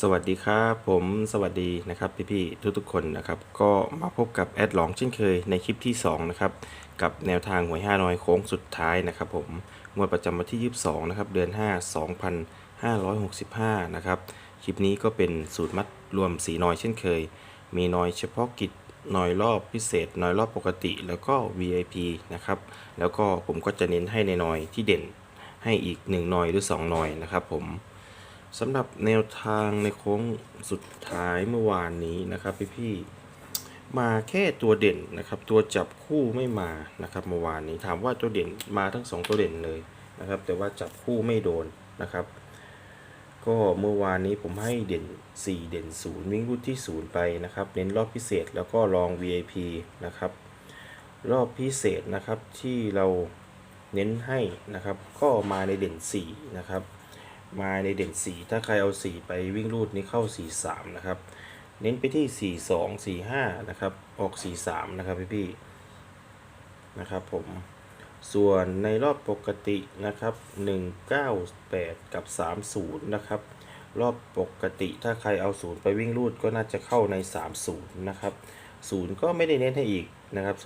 สวัสดีครับผมสวัสดีนะครับพี่ๆทุกๆคนนะครับ ก็มาพบกับแอดหลองเช่นเคยในคลิปที่ 2 นะครับ กับแนวทางหวย 500 โค้งสุดท้ายนะครับผมงวดประจำวันที่ 22 นะครับ เดือน 5 2565 นะครับ คลิปนี้ก็เป็นสูตรมัดรวมสีนอยเช่นเคย มีนอยเฉพาะกิจนอยรอบพิเศษนอยรอบปกติ แล้วก็ VIP นะครับ แล้วก็ผมก็จะเน้นให้ในนอยที่เด่นให้อีก 1 นอยหรือ 2 นอยนะครับผม สำหรับแนวทางในโค้งสุดท้ายเมื่อวานนี้นะครับพี่ๆมาแค่ตัวเด่นนะครับ ตัวจับคู่ไม่มานะครับเมื่อวานนี้ถามว่าตัวเด่นมาทั้งสองตัวเด่นเลยนะครับ แต่ว่าจับคู่ไม่โดนนะครับ ก็เมื่อวานนี้ผมให้เด่น 4 เด่น 0 วิ่งรูดที่ 0 ไปนะครับ เน้นรอบพิเศษแล้วก็ลอง VIP นะครับ รอบพิเศษนะครับที่เราเน้นให้นะครับ ก็มาในเด่น 4 นะครับ มาในเด่น 4 ถ้าใครเอา 4 ไปวิ่งรูดนี้เข้า 4 3 นะครับ เน้นไปที่ 4 2 4 5 นะครับ ออก 4 3 นะครับพี่พี่นะครับผม ส่วนในรอบปกตินะครับ 198 กับ 30 นะครับ รอบปกติถ้าใครเอา 0 ไปวิ่งรูดก็น่าจะเข้าใน 30 นะครับ 0 ก็ไม่ได้เน้นให้อีกนะครับ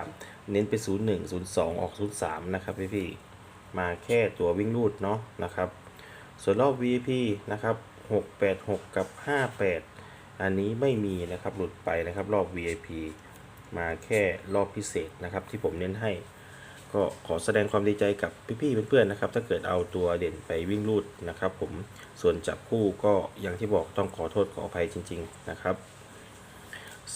03 เน้นไป 01 02 ออก 03 นะครับพี่พี่มาแค่ตัววิ่งรูดเนาะนะครับ ส่วนรอบ VIP นะครับ686 กับ 58 อันนี้ไม่มีนะครับหลุดไปนะครับรอบ VIP มาแค่รอบพิเศษนะครับที่ผมเน้นให้ ก็ขอแสดงความดีใจกับพี่ๆเพื่อนๆนะครับ ถ้าเกิดเอาตัวเด่นไปวิ่งรูดนะครับ ผมส่วนจับคู่ก็อย่างที่บอกต้องขอโทษขออภัยจริง ๆนะครับ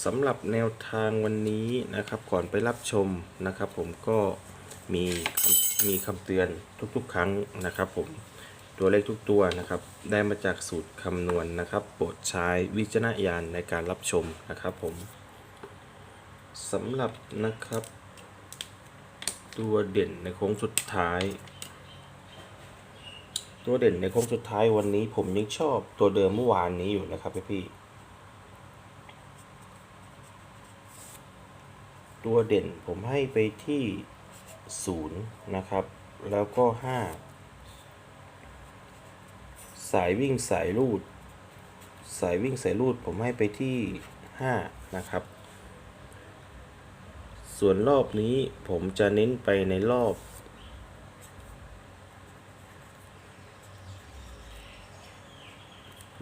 สำหรับแนวทางวันนี้นะครับก่อนไปรับชมนะครับ ผมก็มีมีคำเตือนทุกๆ ครั้งนะครับผม ตัวเลขทุกตัวนะครับ ได้มาจากสูตรคำนวณนะครับ โปรดใช้วิจารณญาณในการรับชมนะครับผมสำหรับนะครับ ตัวเด่นในโค้งสุดท้าย ตัวเด่นในโค้งสุดท้ายวันนี้ผมยังชอบตัวเดิมเมื่อวานนี้อยู่นะครับพี่ๆตัวเด่นผมให้ไปที่ศูนย์นะครับ แล้วก็ห้า สายวิ่งสายรูด สายวิ่งสายรูดผมให้ไปที่ 5 นะครับ ส่วนรอบนี้ผมจะเน้นไปในรอบ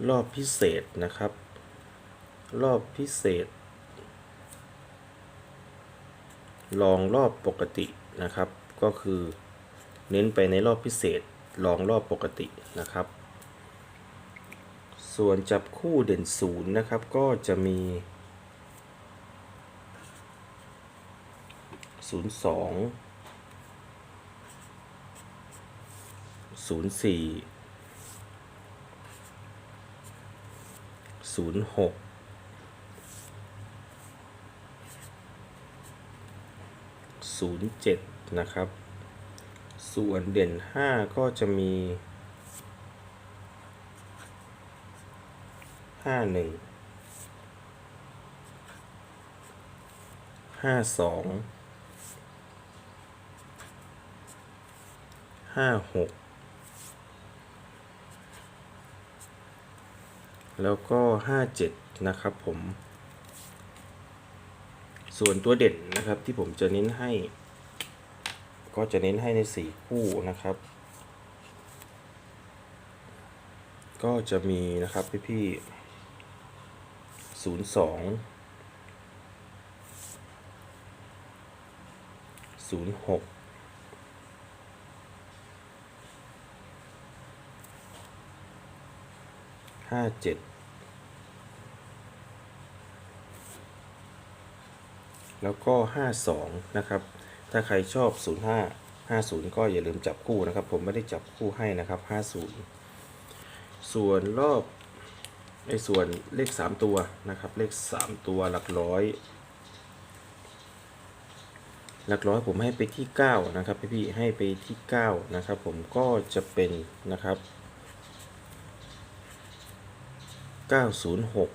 รอบพิเศษนะครับ รอบพิเศษ ลองรอบปกตินะครับ ก็คือเน้นไปในรอบพิเศษลองรอบปกตินะครับ ส่วนจับคู่เด่นศูนย์นะครับก็จะมี 0 2 0 4 0 6 0 7 นะครับ ส่วนเด่น 5 ก็จะมี ห้าหนึ่งห้าสองห้าหกแล้วก็ห้าเจ็ดนะครับผม ส่วนตัวเด่นนะครับที่ผมจะเน้นให้ ก็จะเน้นให้ในสี่คู่นะครับ ก็จะมีนะครับพี่ๆ ศูนย์สองศูนย์หกห้าเจ็ดแล้วก็ห้าสองนะครับ ถ้าใครชอบศูนย์ห้าห้าศูนย์ก็อย่าลืมจับคู่นะครับ ผมไม่ได้จับคู่ให้นะครับห้าศูนย์ส่วนรอบ ในส่วนเลข 3 ตัวนะครับ เลข 3 ตัวหลักร้อย หลักร้อยผมให้ไปที่ 9 นะครับพี่พี่ให้ไปที่ 9 นะครับ ผมก็จะเป็นนะครับ 906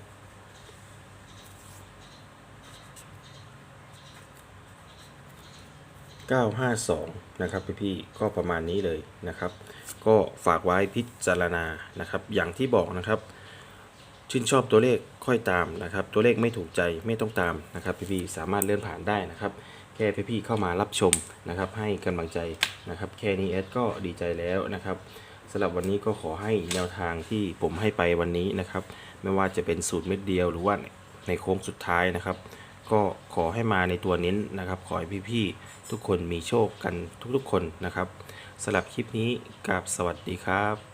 952 นะครับพี่ๆก็ประมาณนี้เลยนะครับ ก็ฝากไว้พิจารณานะครับ อย่างที่บอกนะครับ ชื่นชอบตัวเลขค่อยตามนะครับ ตัวเลขไม่ถูกใจไม่ต้องตามนะครับพี่ๆสามารถเลื่อนผ่านได้นะครับ แค่พี่ๆเข้ามารับชมนะครับ ให้กำลังใจนะครับ แค่นี้แอดก็ดีใจแล้วนะครับสำหรับวันนี้ก็ขอให้แนวทางที่ผมให้ไปวันนี้นะครับ ไม่ว่าจะเป็นสูตรเม็ดเดียวหรือว่าในโค้งสุดท้ายนะครับ ก็ขอให้มาในตัวเน้นนะครับ ขอให้พี่ๆทุกคนมีโชคกันทุกๆคนนะครับสำหรับคลิปนี้กราบสวัสดีครับ